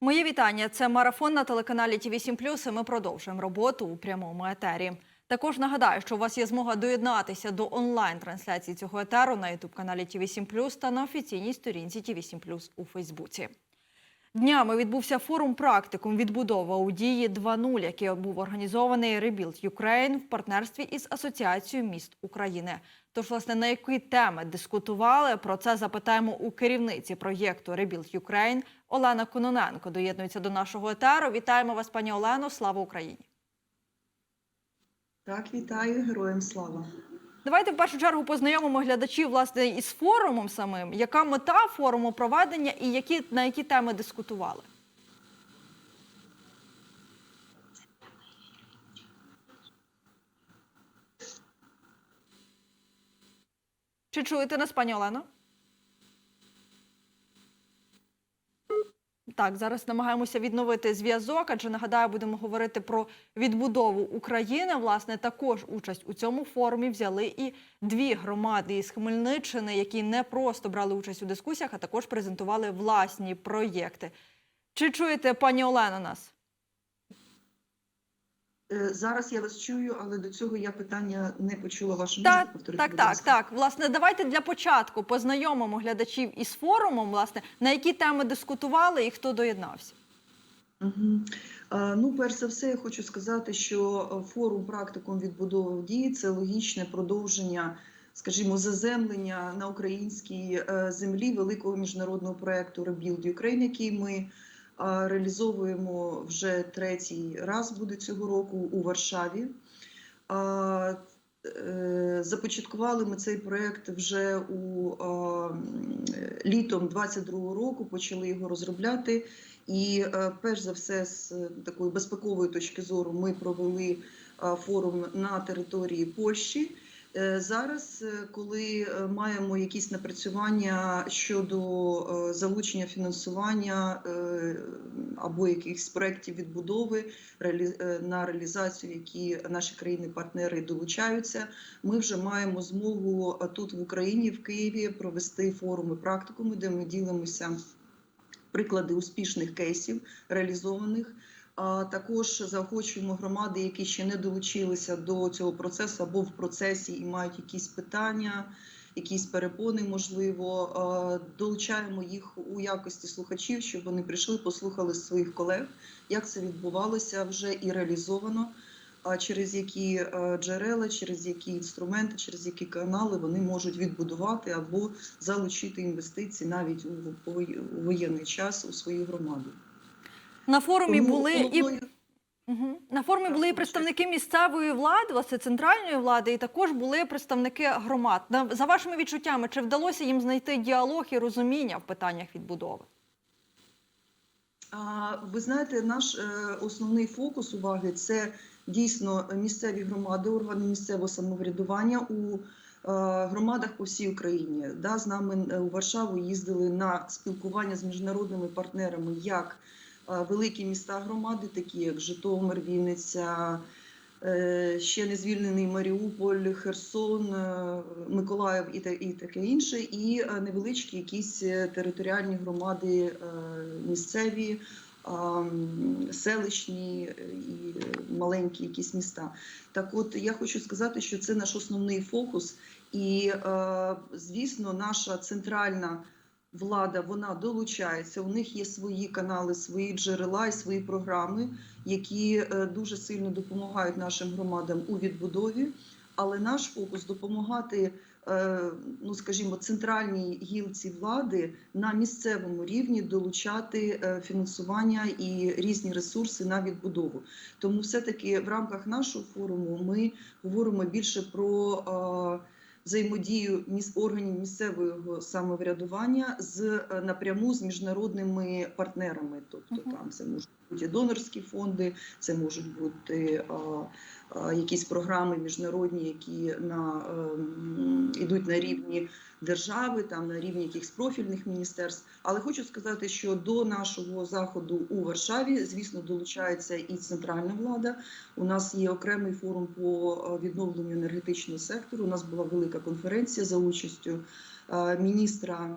Моє вітання. Це марафон на телеканалі ТІВІ 7 і Ми продовжуємо роботу у прямому етері. Також нагадаю, що у вас є змога доєднатися до онлайн-трансляції цього етеру на ютуб каналі ТІВІ 7 та на офіційній сторінці ТІВІ 7 у Фейсбуці. Днями відбувся форум практикум відбудова у дії 2.0, який був організований Rebuild Ukraine в партнерстві із Асоціацією міст України. Тож, власне, на які теми дискутували? Про це запитаємо у керівниці проєкту Rebuild Ukraine Олена Кононенко. Доєднується до нашого етеру. Вітаємо вас, пані Олено. Слава Україні! Так, вітаю, героям слава. Давайте в першу чергу познайомимо глядачів власне із форумом самим. Яка мета форуму проведення і які на які теми дискутували? Чи чуєте нас, пані Олено? Так, зараз намагаємося відновити зв'язок, адже нагадаю, будемо говорити про відбудову України. Власне, також участь у цьому форумі взяли і дві громади із Хмельниччини, які не просто брали участь у дискусіях, а також презентували власні проєкти. Чи чуєте, пані Олено, нас? Е, Зараз я вас чую, але до цього я питання не почула вашу Так, повторити. так, так, так. Власне, давайте для початку познайомимо глядачів із форумом, власне, на які теми дискутували і хто доєднався. Угу. Ну, перш за все, я хочу сказати, що е, форум практикум відбудови в дії це логічне продовження, скажімо, заземлення на українській землі великого міжнародного проекту Rebuild Ukraine, який ми реалізовуємо вже третій раз буде цього року у Варшаві. Е, Започаткували ми цей проект вже у літом 22-го року, почали його розробляти. І е, перш за все, з такої безпекової точки зору, ми провели форум на території Польщі. Е, Зараз, е, коли е, маємо якісь напрацювання щодо залучення фінансування або якихось проєктів відбудови на реалізацію, які наші країни-партнери долучаються, ми вже маємо змогу тут в Україні, в Києві, провести форуми практикуми, де ми ділимося приклади успішних кейсів реалізованих. Також заохочуємо громади, які ще не долучилися до цього процесу або в процесі і мають якісь питання, якісь перепони, можливо. Долучаємо їх у якості слухачів, щоб вони прийшли, послухали своїх колег, як це відбувалося вже і реалізовано. Через які джерела, через які інструменти, через які канали вони можуть відбудувати або залучити інвестиції навіть у воєнний час у свою громаду. На форумі Тому були і Угу. На форумі були і представники місцевої влади, власне, центральної влади, і також були представники громад. За вашими відчуттями, чи вдалося їм знайти діалог і розуміння в питаннях відбудови? Ви знаєте, наш е, основний фокус уваги це дійсно місцеві громади, органи місцевого самоврядування у е, громадах по всій Україні. Да, з нами е, у Варшаву їздили на спілкування з міжнародними партнерами, як великі міста громади, такі як Житомир, Вінниця. е, Ще не звільнений Маріуполь, Херсон, е, Миколаїв і таке інше, і е, невеличкі якісь територіальні громади місцеві, селищні і маленькі якісь міста. Так, от я хочу сказати, що це наш основний фокус, і звісно, наша центральна. Влада вона долучається. У них є свої канали, свої джерела і свої програми, які е, дуже сильно допомагають нашим громадам у відбудові. Але наш фокус допомагати, е, ну скажімо, центральній гілці влади на місцевому рівні долучати е, фінансування і різні ресурси на відбудову. Тому, все-таки в рамках нашого форуму ми говоримо більше про. Взаємодію міс- органів місцевого самоврядування з е, напряму з міжнародними партнерами, тобто Мгм. там це можуть бути донорські фонди, це можуть бути якісь програми міжнародні, які на ем, ідуть на рівні держави, там на рівні якихось профільних міністерств. Але хочу сказати, що до нашого заходу у Варшаві, звісно, долучається і центральна влада. У нас є окремий форум по е, відновленню енергетичного сектору. У нас була велика конференція за участю е, міністра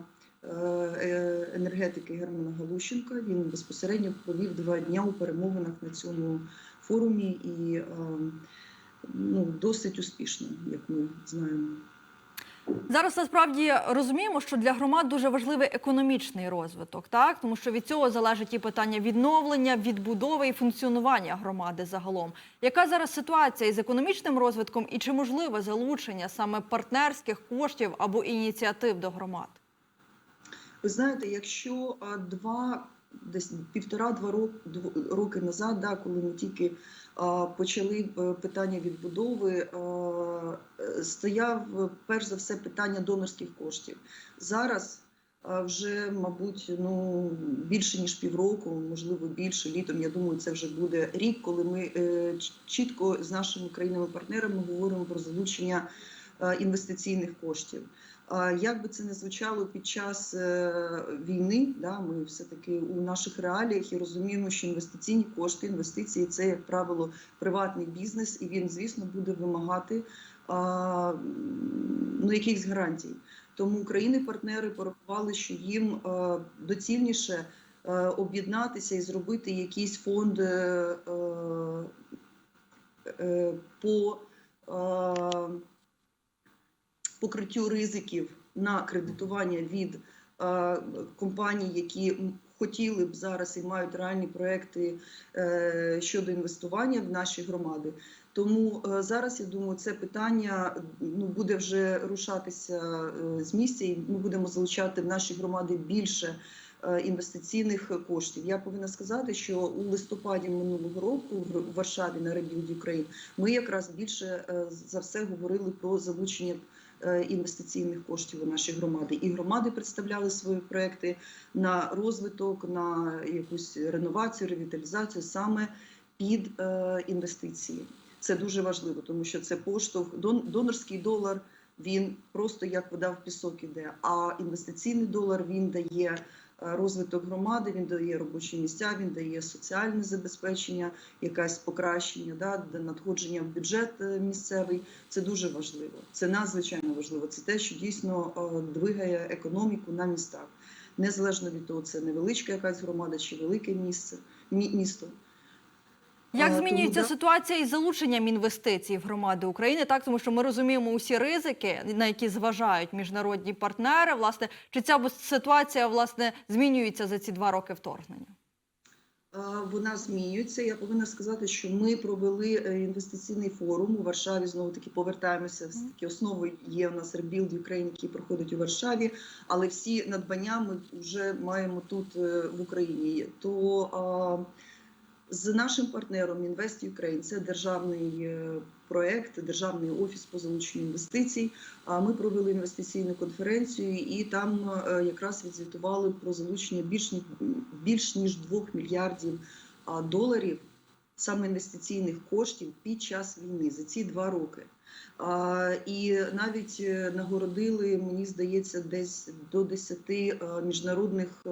енергетики Германа Галущенка. Він безпосередньо провів два дні у перемовинах на цьому форумі і е, ну, досить успішно, як ми знаємо. Зараз насправді розуміємо, що для громад дуже важливий економічний розвиток, так тому що від цього залежить і питання відновлення, відбудови і функціонування громади загалом. Яка зараз ситуація із економічним розвитком і чи можливе залучення саме партнерських коштів або ініціатив до громад? Ви знаєте, якщо два десь півтора-два рок- роки назад, да, коли ми тільки а, почали е, питання відбудови, а, е, стояв перш за все питання донорських коштів. Зараз а, вже, мабуть, ну більше ніж півроку, можливо, більше літом. Я думаю, це вже буде рік, коли ми е, чітко з нашими країнами-партнерами говоримо про залучення е, інвестиційних коштів. Як би це не звучало під час е, війни, да, ми все-таки у наших реаліях і розуміємо, що інвестиційні кошти, інвестиції це, як правило, приватний бізнес, і він, звісно, буде вимагати ну, якихось гарантій. Тому країни-партнери порахували, що їм е, доцільніше е, об'єднатися і зробити якийсь фонд по. Покриттю ризиків на кредитування від е, компаній, які хотіли б зараз і мають реальні проекти е, щодо інвестування в наші громади. Тому е, зараз я думаю, це питання ну буде вже рушатися з місця, і ми будемо залучати в наші громади більше. Інвестиційних коштів я повинна сказати, що у листопаді минулого року в Варшаві на Rebuild Ukraine ми якраз більше за все говорили про залучення інвестиційних коштів у наші громади. І громади представляли свої проекти на розвиток, на якусь реновацію, ревіталізацію саме під е, інвестиції. Це дуже важливо, тому що це поштовх. Дон- Донорський долар він просто як вода в пісок іде. А інвестиційний долар він дає. Розвиток громади він дає робочі місця, він дає соціальне забезпечення, якесь покращення, да, надходження в бюджет е, місцевий. Це дуже важливо. Це надзвичайно важливо. Це те, що дійсно е, двигає економіку на містах, незалежно від того, це невеличка якась громада чи велике місце, мі- місто. Як змінюється ситуація із залученням інвестицій в громади України? Так, тому що ми розуміємо усі ризики, на які зважають міжнародні партнери. Власне, чи ця ситуація власне змінюється за ці два роки вторгнення? Е, Вона змінюється. Я повинна сказати, що ми провели е, інвестиційний форум у Варшаві. Знову таки повертаємося. Все таки основою є у нас Rebuild Ukraine, який проходить у Варшаві. Але всі надбання ми вже маємо тут е, в Україні. То з нашим партнером Invest Ukraine, це державний е, проект, державний офіс по залученню інвестицій. А ми провели інвестиційну конференцію, і там е, якраз відзвітували про залучення більш більш ніж 2 мільярдів доларів саме інвестиційних коштів під час війни за ці два роки. І навіть е, нагородили, мені здається, десь до 10 е, міжнародних е,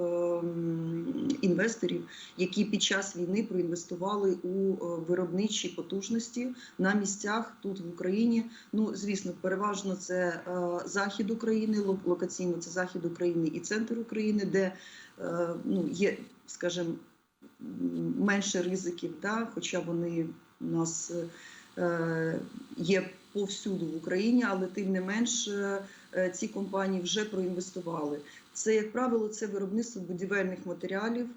інвесторів, які під час війни проінвестували у виробничі потужності на місцях тут в Україні. Ну звісно, переважно це захід України, ло- локаційно це захід України і центр України, де ну є, скажімо, менше ризиків, да, хоча вони у нас є повсюду в Україні, але тим не менш е, е, ці компанії вже проінвестували. Це, як правило, це виробництво будівельних матеріалів.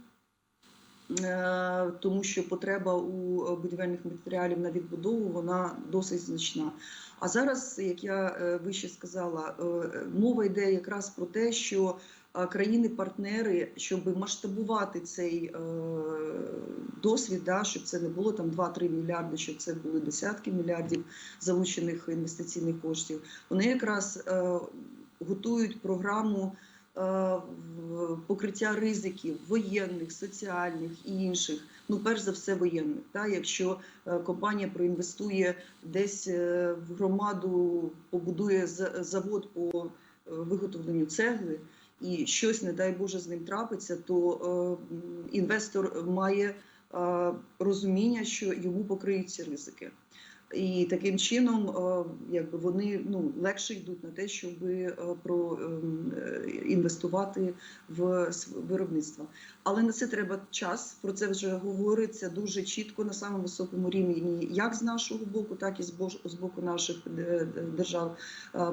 е, Тому що потреба у будівельних матеріалів на відбудову вона досить значна. А зараз, як я вище сказала, мова йде якраз про те, що країни-партнери, щоб масштабувати цей е, досвід, да, щоб це не було там 2-3 мільярди, щоб це були десятки мільярдів залучених інвестиційних коштів, вони якраз е, готують програму е, покриття ризиків воєнних, соціальних і інших. Ну, перш за все, воєнних. Та якщо компанія проінвестує десь в громаду, побудує завод по виготовленню цегли. І щось, не дай Боже, з ним трапиться, то е, інвестор має е, розуміння, що йому покриють ці ризики. І таким чином, е, якби вони ну легше йдуть на те, щоб про ем, інвестувати в виробництво. Але на це треба час. Про це вже говориться дуже чітко на самому високому рівні, як з нашого боку, так і з боку наших держав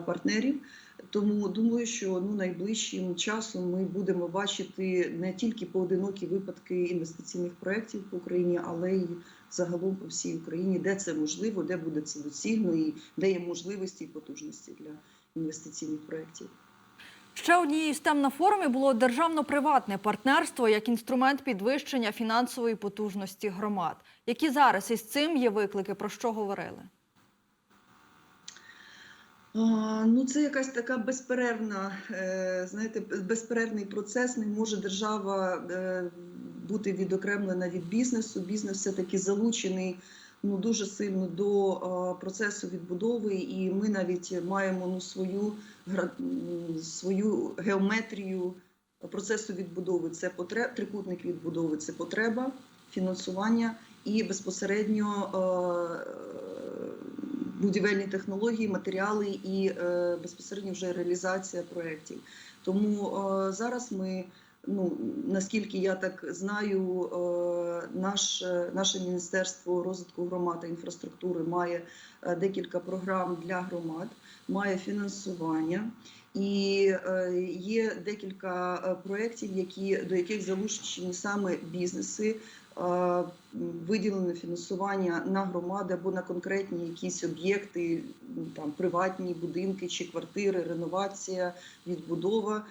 партнерів. Тому думаю, що ну найближчим часом ми будемо бачити не тільки поодинокі випадки інвестиційних проєктів по Україні, але й загалом по всій Україні, де це можливо, де буде це доцільно і де є можливості і потужності для інвестиційних проєктів. Ще однією з тем на форумі було державно-приватне партнерство як інструмент підвищення фінансової потужності громад. Які зараз із цим є виклики, про що говорили? Ну, це якась така безперервна, е, знаєте, безперервний процес. Не може держава е, бути відокремлена від бізнесу. Бізнес все таки залучений ну дуже сильно до процесу відбудови, і ми навіть маємо ну свою свою геометрію процесу відбудови. Це потре- трикутник відбудови, це потреба, фінансування і безпосередньо е, будівельні технології, матеріали і е, безпосередньо вже реалізація проєктів. Тому е, зараз ми, ну наскільки я так знаю, е, наш, наше міністерство розвитку громад та інфраструктури має декілька програм для громад, має фінансування. І е, є декілька е, проєктів, до яких залучені саме бізнеси, е, виділене фінансування на громади або на конкретні якісь об'єкти, там приватні будинки чи квартири, реновація, відбудова.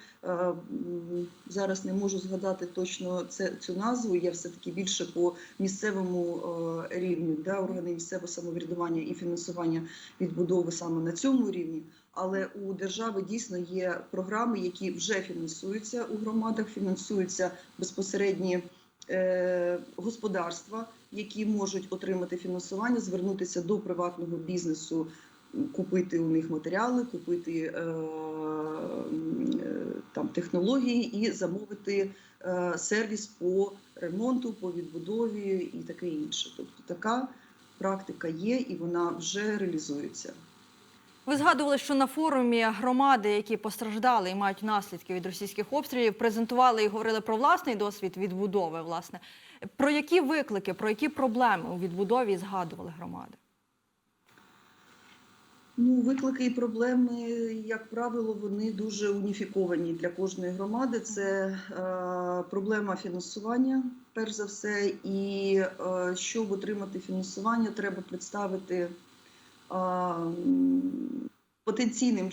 Зараз не можу згадати точно це цю назву. Я все таки більше по місцевому рівню, да, органи місцевого самоврядування і фінансування відбудови саме на цьому рівні. Але у держави дійсно є програми, які вже фінансуються у громадах, фінансуються безпосередні е, господарства, які можуть отримати фінансування, звернутися до приватного бізнесу, купити у них матеріали, купити е, там технології і замовити е, сервіс по ремонту, по відбудові і таке інше. Тобто така практика є і вона вже реалізується. Ви згадували, що на форумі громади, які постраждали і мають наслідки від російських обстрілів, презентували і говорили про власний досвід відбудови. Власне, про які виклики, про які проблеми у відбудові згадували громади? Ну, виклики і проблеми, як правило, вони дуже уніфіковані для кожної громади. Це е, проблема фінансування, перш за все, і е, щоб отримати фінансування, треба представити потенційним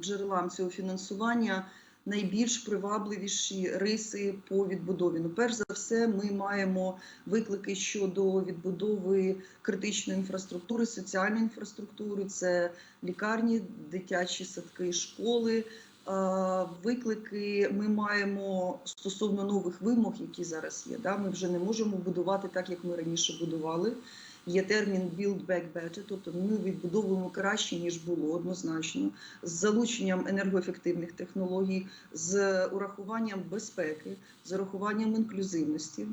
джерелам цього фінансування найбільш привабливіші риси по відбудові. Ну, перш за все, ми маємо виклики щодо відбудови критичної інфраструктури, соціальної інфраструктури, це лікарні, дитячі садки, школи. Виклики ми маємо стосовно нових вимог, які зараз є. Да? Ми вже не можемо будувати так, як ми раніше будували. Є термін «build back better», тобто ми відбудовуємо краще ніж було однозначно, з залученням енергоефективних технологій, з урахуванням безпеки, з урахуванням інклюзивності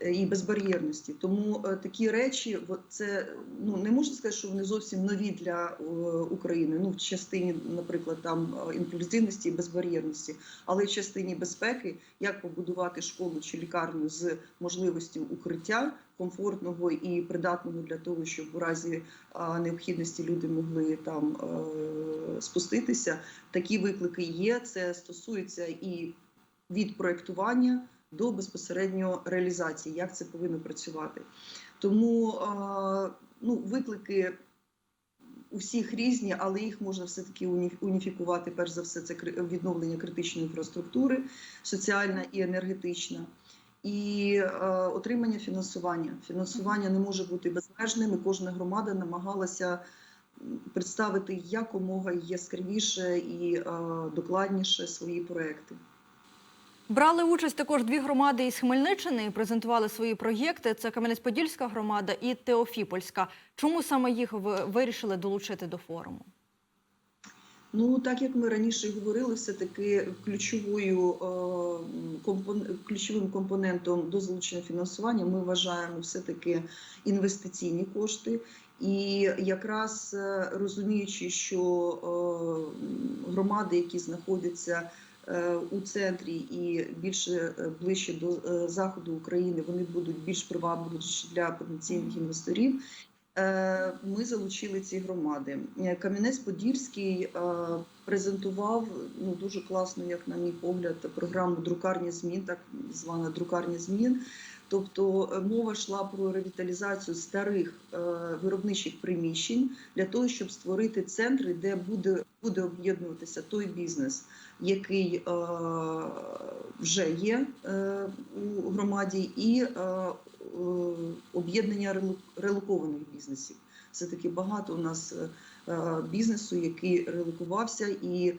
і безбар'єрності. Тому е, такі речі, це ну не можна сказати, що вони зовсім нові для е, України. Ну в частині, наприклад, там е, інклюзивності і безбар'єрності, але в частині безпеки, як побудувати школу чи лікарню з можливістю укриття комфортного і придатного для того, щоб у разі необхідності люди могли там е, спуститися. Такі виклики є. Це стосується і від проектування до безпосередньо реалізації, як це повинно працювати. Тому ну, виклики у всіх різні, але їх можна все таки уніфікувати. Перш за все, це відновлення критичної інфраструктури, соціальна і енергетична. І е, отримання фінансування. Фінансування не може бути безмежним. і Кожна громада намагалася представити якомога яскравіше і е, докладніше свої проекти. Брали участь також дві громади із Хмельниччини і презентували свої проєкти. Це Кам'янець-Подільська громада і Теофіпольська. Чому саме їх вирішили долучити до форуму? Ну, так як ми раніше говорили, все-таки ключовою е, компон- ключовим компонентом до залучення фінансування ми вважаємо все-таки інвестиційні кошти. І якраз е, розуміючи, що е, громади, які знаходяться у центрі і більше е, ближче до е, заходу України, вони будуть більш привабливіші для потенційних інвесторів. Е, Ми залучили ці громади. Е, Кам'янець-Подільський е, презентував ну дуже класно, як на мій погляд, програму друкарні змін, так звана друкарня змін. Тобто е, мова йшла про ревіталізацію старих е, виробничих приміщень для того, щоб створити центри, де буде, буде об'єднуватися той бізнес, який е, вже є у громаді, і об'єднання рело- релокованих бізнесів. Все таки багато у нас бізнесу, який релокувався, і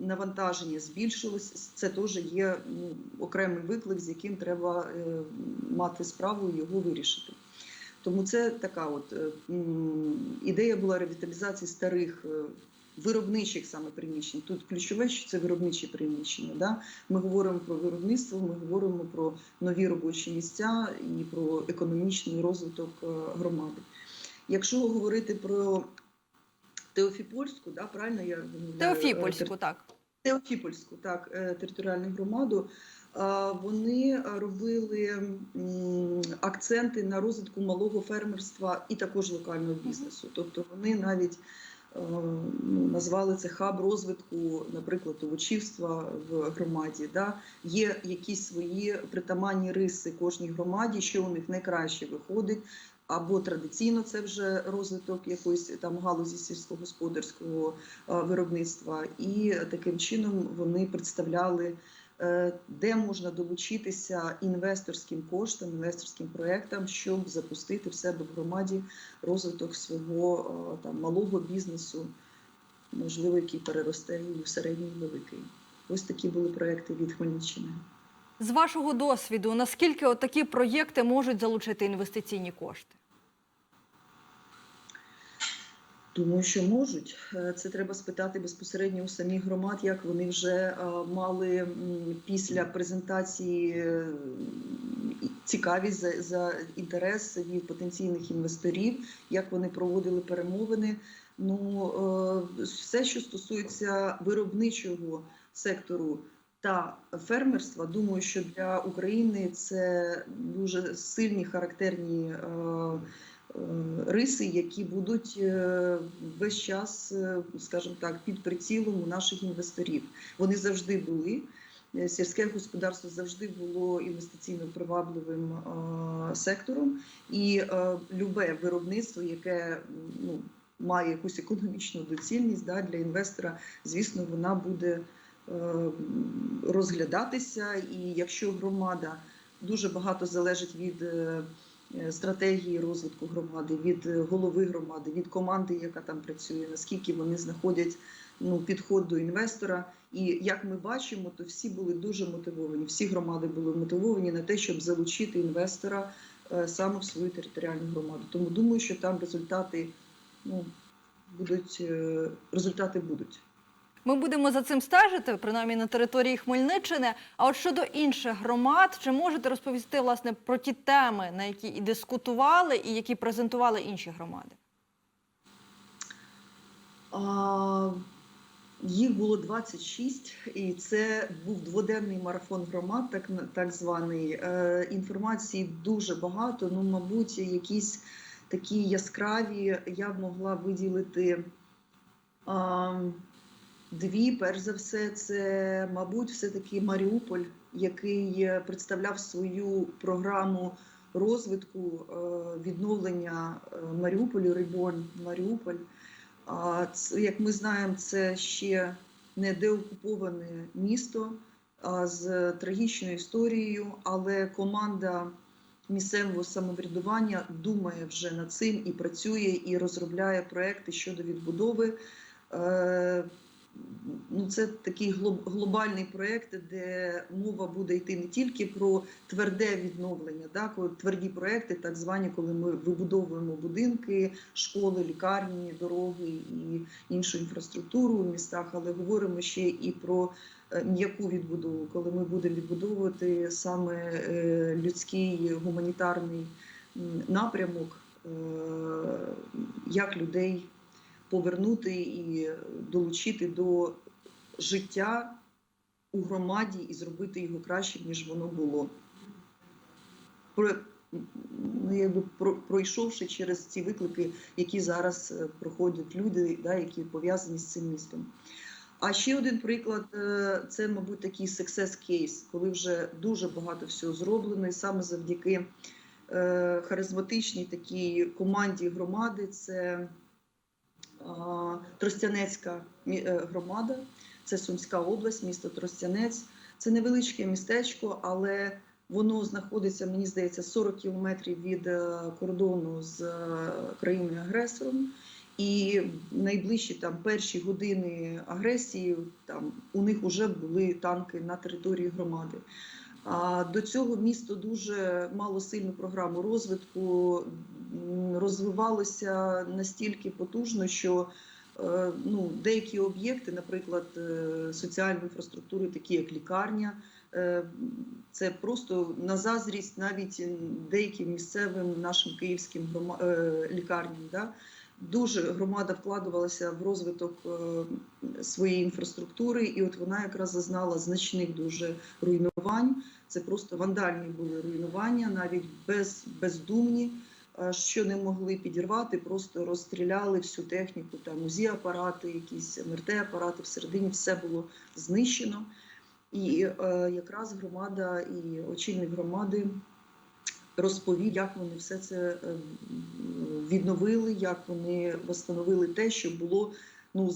навантаження збільшилось. Це теж є ну, окремий виклик, з яким треба е, мати справу і його вирішити. Тому це така от е, ідея була ревіталізації старих. е, Виробничих саме приміщень. Тут ключове, що це виробничі приміщення. Да? Ми говоримо про виробництво, ми говоримо про нові робочі місця і про економічний розвиток громади. Якщо говорити про Теофіпольську, да, правильно я Теофіпольську, так. Теофіпольську, так, е, територіальну громаду. Вони робили акценти на розвитку малого фермерства і також локального бізнесу. Тобто вони навіть е, ну, назвали це хаб розвитку, наприклад, овочівства в громаді. Да? Є якісь свої притаманні риси кожній громаді, що у них найкраще виходить. Або традиційно це вже розвиток якоїсь там галузі сільськогосподарського е, виробництва, і таким чином вони представляли, е, де можна долучитися інвесторським коштам, інвесторським проектам, щоб запустити в себе в громаді розвиток свого е, там малого бізнесу, можливо, який переросте і в середній великий. Ось такі були проекти від Хмельниччини. З вашого досвіду, наскільки такі проєкти можуть залучити інвестиційні кошти? Думаю, що можуть. Е, Це треба спитати безпосередньо у самих громад, як вони вже е, мали після презентації е, цікавість за, за інтерес від потенційних інвесторів, як вони проводили перемовини. Ну, все, що стосується виробничого сектору та фермерства, думаю, що для України це дуже сильні характерні. Е, риси, які будуть е, весь час, е, скажімо так, під прицілом у наших інвесторів. Вони завжди були. Сільське господарство завжди було інвестиційно привабливим сектором, і любе виробництво, яке ну, має якусь економічну доцільність да, для інвестора, звісно, вона буде розглядатися. І якщо громада дуже багато залежить від стратегії розвитку громади, від е, голови громади, від команди, яка там працює, наскільки вони знаходять ну, підход до інвестора. І як ми бачимо, то всі були дуже мотивовані. Всі громади були мотивовані на те, щоб залучити інвестора е, саме в свою територіальну громаду. Тому думаю, що там результати ну, будуть е, результати будуть. Ми будемо за цим стежити, принаймні на території Хмельниччини. А от щодо інших громад, чи можете розповісти власне про ті теми, на які і дискутували, і які презентували інші громади? А, їх було 26, і це був дводенний марафон громад, так, так званий. Е, інформації дуже багато. Ну, мабуть, якісь такі яскраві я б могла виділити. А, Дві, перш за все, це, мабуть, все-таки Маріуполь, який е, представляв свою програму розвитку е, відновлення е, Маріуполю, Рейборн Маріуполь. Як ми знаємо, це ще не деокуповане місто з трагічною історією, але команда місцевого самоврядування думає вже над цим і працює, і розробляє проекти щодо відбудови. Ну, це такий глоб- глобальний проєкт, де мова буде йти не тільки про тверде відновлення, да, тверді проекти, так звані, коли ми вибудовуємо будинки, школи, лікарні, дороги і іншу інфраструктуру в містах, але говоримо ще і про е, м'яку відбудову, коли ми будемо відбудовувати саме е, людський гуманітарний напрямок, е, як людей повернути і долучити до життя у громаді і зробити його кращим, ніж воно було. Ну, якби про- пройшовши через ці виклики, які зараз е, проходять люди, да, які пов'язані з цим містом. А ще один приклад е, це, мабуть, такий success case, коли вже дуже багато всього зроблено, і саме завдяки е, харизматичній такій команді громади. Це Тростянецька е, громада, це Сумська область, місто Тростянець. Це невеличке містечко, але воно знаходиться, мені здається, 40 кілометрів від е, кордону з е, країною-агресором. І найближчі там перші години агресії там у них вже були танки на території громади. А до цього місто дуже мало сильну програму розвитку, розвивалося настільки потужно, що е, ну, деякі об'єкти, наприклад, е, соціальної інфраструктури, такі як лікарня, е, це просто на заздрість навіть деяким місцевим нашим київським лікарням. Да? Дуже громада вкладувалася в розвиток своєї інфраструктури, і от вона якраз зазнала значних дуже руйнувань. Це просто вандальні були руйнування, навіть без, бездумні, е, що не могли підірвати, просто розстріляли всю техніку, там УЗІ апарати, якісь МРТ апарати всередині, все було знищено. І е, якраз громада і очільник громади розповів, як вони все це е, відновили, як вони встановили те, що було ну,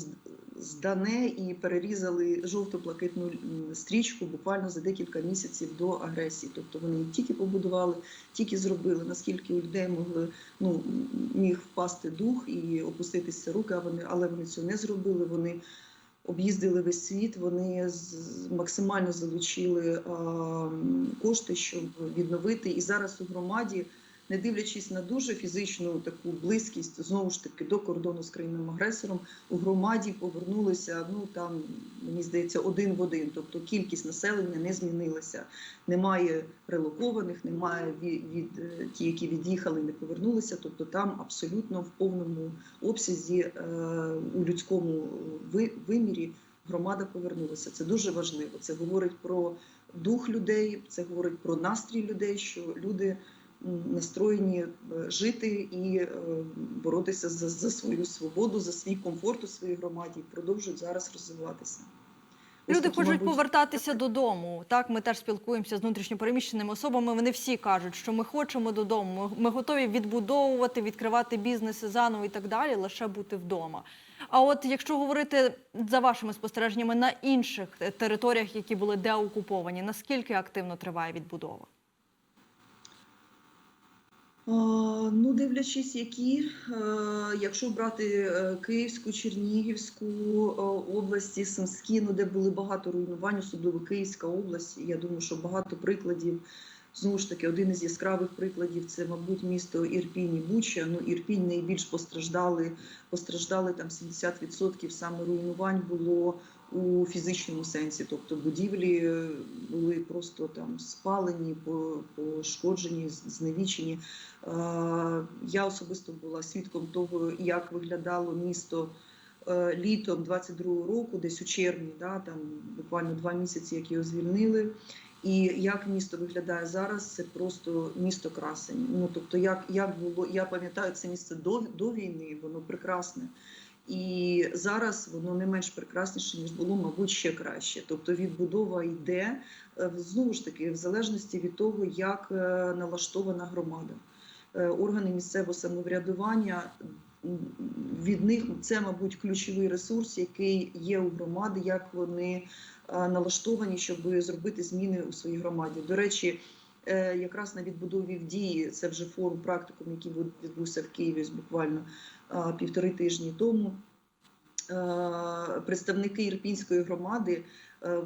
здане і перерізали жовто-блакитну стрічку буквально за декілька місяців до агресії. Тобто вони не тільки побудували, тільки зробили, наскільки у людей могли ну, міг впасти дух і опуститися руки, вони, але вони цього не зробили. Вони об'їздили весь світ, вони максимально залучили кошти, щоб відновити. І зараз у громаді, не дивлячись на дуже фізичну таку близькість, знову ж таки до кордону з країною агресором, у громаді повернулися. Ну там мені здається, один в один. Тобто кількість населення не змінилася. Немає релокованих, немає від, від е, ті, які від'їхали, не повернулися. Тобто там абсолютно в повному обсязі е, у людському ви- вимірі громада повернулася. Це дуже важливо. Це говорить про дух людей, це говорить про настрій людей, що люди настроєні е, жити і е, боротися за, за свою свободу, за свій комфорт у своїй громаді і продовжують зараз розвиватися. Люди такі, хочуть мабуть, повертатися додому. Так, ми теж спілкуємося з внутрішньопереміщеними особами. Вони всі кажуть, що ми хочемо додому. Ми, ми готові відбудовувати, відкривати бізнеси заново і так далі, лише бути вдома. А от якщо говорити за вашими спостереженнями на інших е, територіях, які були деокуповані, наскільки активно триває відбудова? Ну, дивлячись, які, е, якщо брати е, Київську, Чернігівську е, області, Сумські, ну де були багато руйнувань, особливо Київська область. Я думаю, що багато прикладів. Знову ж таки, один із яскравих прикладів це, мабуть, місто Ірпінь і Буча. Ну, Ірпінь найбільш постраждали, постраждали там 70% саме руйнувань було у фізичному сенсі, тобто будівлі е, були просто там спалені, пошкоджені, зневічені. Е, Я особисто була свідком того, як виглядало місто е, літом 22-го року, десь у червні, да, там буквально два місяці, як його звільнили. І як місто виглядає зараз, це просто місто красень. Ну тобто, як, як було, я пам'ятаю це місце до, до війни, воно прекрасне. І зараз воно не менш прекрасніше, ніж було, мабуть, ще краще. Тобто відбудова йде е, знову ж таки в залежності від того, як е, налаштована громада. Е, Органи місцевого самоврядування від них це, мабуть, ключовий ресурс, який є у громади, як вони налаштовані, щоб зробити зміни у своїй громаді. До речі, якраз на відбудові в дії це вже форум практикум, який відбувся в Києві буквально півтори тижні тому. е, представники Ірпінської громади е,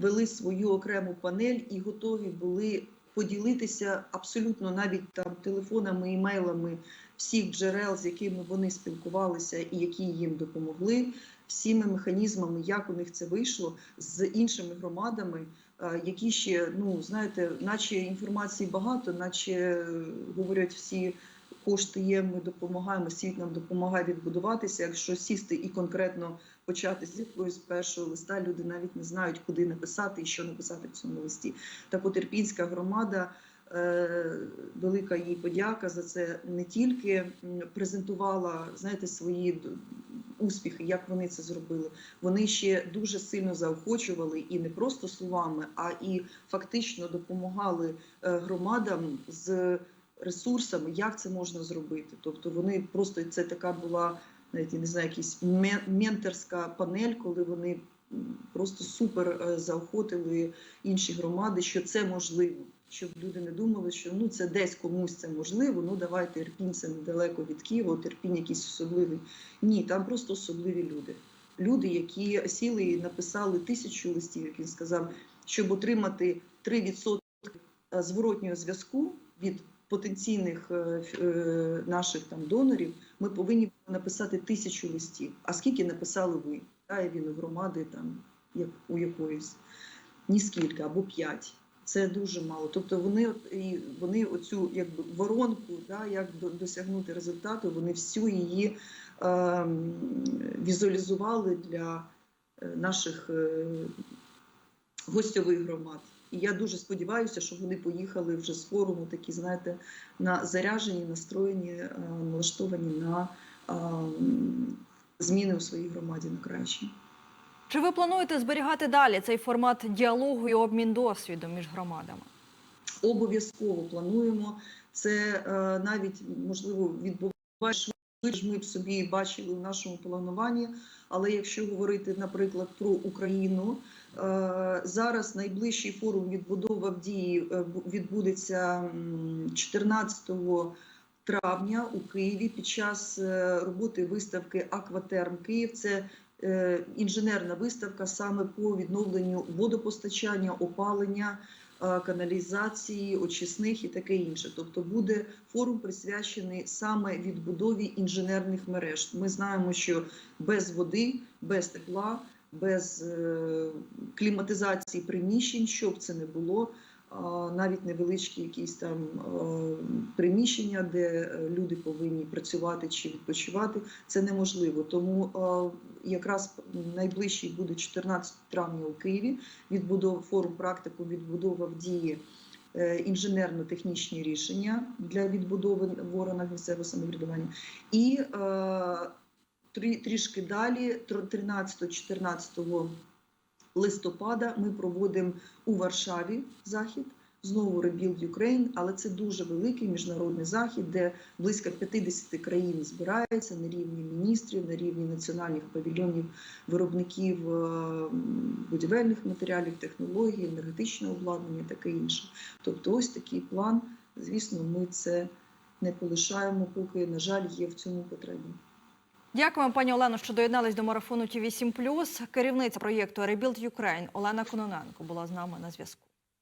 вели свою окрему панель і готові були поділитися абсолютно навіть там телефонами, імейлами всіх джерел, з якими вони спілкувалися і які їм допомогли, всіми механізмами, як у них це вийшло з іншими громадами, е, які ще, ну знаєте, наче інформації багато, наче говорять всі. Кошти є, ми допомагаємо, світ нам допомагає відбудуватися. Якщо сісти і конкретно почати з якогось першого листа, люди навіть не знають, куди написати і що написати в цьому листі. Так от Ірпінська громада, е, велика їй подяка за це не тільки презентувала знаєте, свої успіхи, як вони це зробили. Вони ще дуже сильно заохочували і не просто словами, а і фактично допомагали е, громадам з ресурсами, як це можна зробити. Тобто вони просто це така була навіть я не знаю, якась ме- менторська панель, коли вони просто супер е, заохотили інші громади, що це можливо. Щоб люди не думали, що ну це десь комусь це можливо. Ну давайте Ірпінь це недалеко від Києва, от Ірпінь якийсь особливий. Ні, там просто особливі люди. Люди, які сіли і написали тисячу листів, як він сказав, щоб отримати 3% зворотнього зв'язку від потенційних е, е, наших там донорів, ми повинні написати тисячу листів. А скільки написали ви? Та, він громади там як у якоїсь ні скільки або п'ять. Це дуже мало. Тобто вони і вони оцю якби воронку, да, як досягнути результату, вони всю її е, візуалізували для е, наших е, гостьових громад. І я дуже сподіваюся, що вони поїхали вже з форуму, такі, знаєте, на заряжені, настроєні, е, налаштовані на е, зміни у своїй громаді на краще. Чи ви плануєте зберігати далі цей формат діалогу і обмін досвідом між громадами? Обов'язково плануємо. Це е, навіть можливо відбувається швидше, ми б собі бачили в нашому плануванні. Але якщо говорити, наприклад, про Україну, зараз найближчий форум відбудова в дії е, відбудеться 14 травня у Києві під час е, роботи виставки Акватерм Київ. Це е, інженерна виставка саме по відновленню водопостачання, опалення, е, каналізації, очисних і таке інше. Тобто буде форум присвячений саме відбудові інженерних мереж. Ми знаємо, що без води, без тепла, без е, кліматизації приміщень, що б це не було. Навіть невеличкі якісь там приміщення, де е, люди повинні працювати чи відпочивати, це неможливо. Тому якраз найближчий буде 14 травня у Києві. Відбудова форум практику відбудова в дії е, інженерно-технічні рішення для відбудови в органах місцевого самоврядування. І трішки далі, 13-14 листопада, ми проводимо у Варшаві захід. Знову Rebuild Ukraine, але це дуже великий міжнародний захід, де близько 50 країн збираються на рівні міністрів, на рівні національних павільйонів, виробників е, будівельних матеріалів, технологій, енергетичного обладнання, таке інше. Тобто, ось такий план. Звісно, ми це не полишаємо, поки, на жаль, є в цьому потреба. Дякуємо, пані Олено, що доєднались до марафону Ті 7+. Керівниця проєкту Rebuild Ukraine Олена Кононенко була з нами на зв'язку.